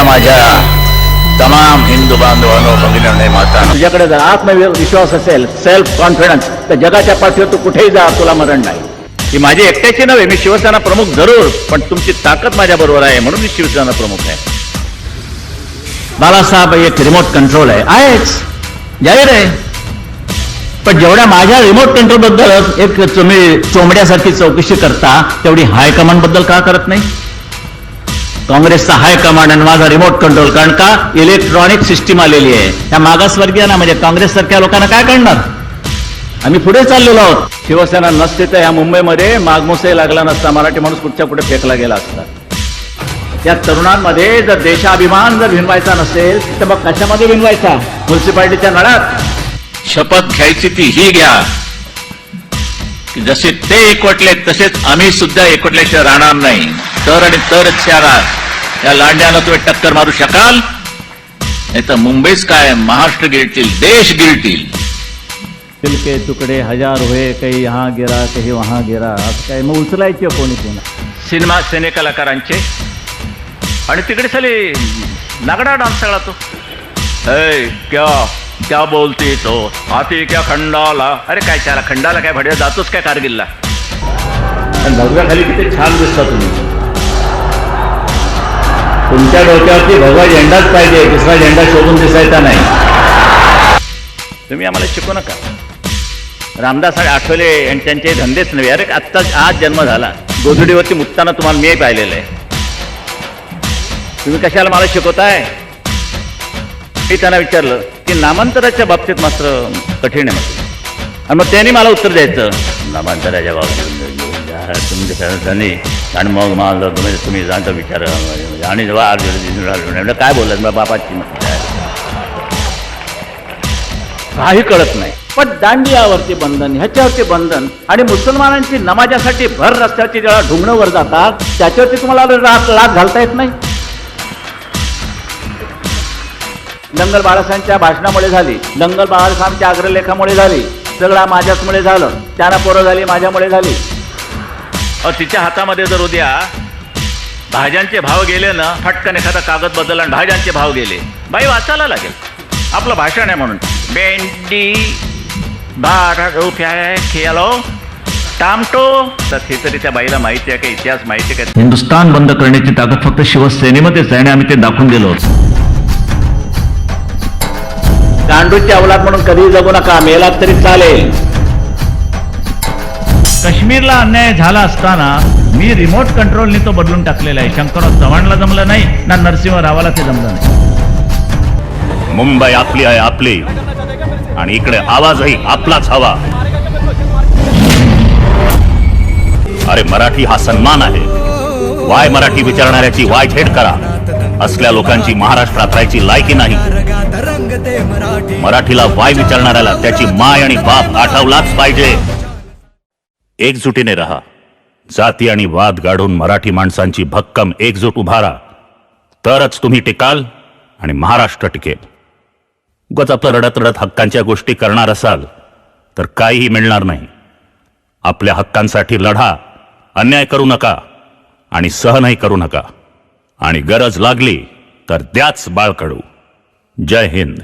ऐका माझ्या तमाम हिंदू बांधवांनो भगिनी माता तुझ्याकडे जर आत्मविश्वास असेल सेल्फ कॉन्फिडन्स तर जगाच्या पाठीवर तू कुठेही जा तुला मरण नाही. ही माझी एकट्याची नव्हे मी शिवसेना प्रमुख जरूर पण तुमची ताकद माझ्या बरोबर आहे म्हणून मी शिवसेना प्रमुख आहे. बालासाहेब एक रिमोट कंट्रोल आहे. आहेच. जाहीर आहे. पण जेवढ्या माझ्या रिमोट कंट्रोलबद्दल एक तुम्ही चोमड्यासारखी चौकशी करता तेवढी हायकमांडबद्दल का करत नाही? काँग्रेसचा हायकमांड आणि माझा रिमोट कंट्रोल. कारण का? इलेक्ट्रॉनिक सिस्टीम आलेली आहे. त्या मागासवर्गीयांना म्हणजे काँग्रेस सारख्या लोकांना काय करणार आम्ही पुढे चाललेलो आहोत. शिवसेना नसते तर ह्या मुंबईमध्ये मागमोसे लागला नसता. मराठी माणूस कुठच्या कुठे फेकला गेला असता. त्या तरुणांमध्ये जर देशाभिमान जर विनवायचा नसेल तर मग कशामध्ये विनवायचा म्युन्सिपाल्टीच्या नळात. शपथ घ्यायची ती ही घ्या. की जसे ते एकवटले तसेच आम्ही सुद्धा एकवटल्याशिवाय राहणार नाही. तर आणि तरच या रा- या लांड्याला तुम्ही टक्कर मारू शकाल. नाही तर मुंबईच काय महाराष्ट्र गिळतील देश गिळतील. दिल के तुकडे हजार हुए काही यहाँ गिरा काही वहाँ गिरा असं काय मग उचलायचे कोणी कोणा? सिनेमा सिने कलाकारांचे. आणि तिकडे साले नागडा डान्स सगळा तो. ऐ क्या क्या बोलती तो? हाती क्या खंडाला? अरे काय त्याला खंडाला काय भड्या जातोच काय कारगिलला. भगव्या खाली किती छान दिसता तुम्ही. तुमच्या डोक्यावरती भगवा झेंडाच पाहिजे दुसरा झेंडा शोधून दिसायचा नाही. तुम्ही आम्हाला शिकू नका. रामदास आणि आठवले आणि त्यांचे धंदेच नव्हे. अरे आत्ता आज जन्म झाला. गोधडीवरती मुक्ताना तुम्हाला मी पाहिलेलं आहे. तुम्ही कशाला मला शिकवताय? मी त्यांना विचारलं की नामांतराच्या बाबतीत मात्र कठीण आहे आणि मग त्यांनी मला उत्तर द्यायचं. नामांतराच्या बाबतीत. तुमच्या त्यांनी आणि मग मला तुम्ही तुम्ही जाणता विचार आणि जेव्हा काय बोलत मग बापाची काही कळत नाही. पण दांडियावरती बंधन ह्याच्यावरती बंधन आणि मुसलमानांची नमाजासाठी भर रस्त्याची जेव्हा ढुंगणं वर जातात त्याच्यावरती तुम्हाला रात लाभ घालता येत नाही? दंगल बाळासाहेबांच्या भाषणामुळे झाली. दंगल बाळासाहेबांच्या अग्रलेखामुळे झाली. सगळा माझ्याचमुळे झालं. त्यांना पोरं झाली माझ्यामुळे झाली. अहो तिच्या हातामध्ये जर उद्या भाज्यांचे भाव गेले ना फटकन एखादा कागद बदलला आणि भाज्यांचे भाव गेले बाई वाचायला लागेल. आपलं भाषण आहे म्हणून. भेंडी बारा रुपया खेळो टामटो. तर हे तरी त्या बाईला माहिती आहे का इतिहास माहिती आहे का? हिंदुस्थान बंद करण्याची ताकद फक्त शिवसेनेमध्येच आहे आणि आम्ही ते दाखवून होतो. गांडूची अवलाद म्हणून कधीही जगू नका मेलात तरी चालेल. काश्मीरला अन्याय झाला असताना मी रिमोट कंट्रोलने तो बदलून टाकलेला आहे. शंकरराव चव्हाणला जमलं नाही ना नरसिंह रावाला ते जमलं नाही. मुंबई आपली आहे आपली. आणि इकडे आवाजही आपलाच हवा. अरे मराठी हा सन्मान आहे. वाय मराठी विचारणाऱ्याची वाय झेड करा. असल्या लोकांची महाराष्ट्रात राहायची लायकी नाही. मराठीला वाय विचारणाऱ्याला त्याची माय आणि बाप आठवलाच पाहिजे. एकजुटीने रहा. जाती आणि वाद गाडून मराठी माणसांची भक्कम एकजूट उभारा. तरच तुम्ही टिकाल आणि महाराष्ट्र टिकेल. उगाच आपलं रडत रडत हक्कांच्या गोष्टी करणार असाल तर काहीही मिळणार नाही. आपल्या हक्कांसाठी लढा अन्याय करू नका आणि सहनही करू नका. आणि गरज लागली तर द्याच बाळकडू. जय हिंद.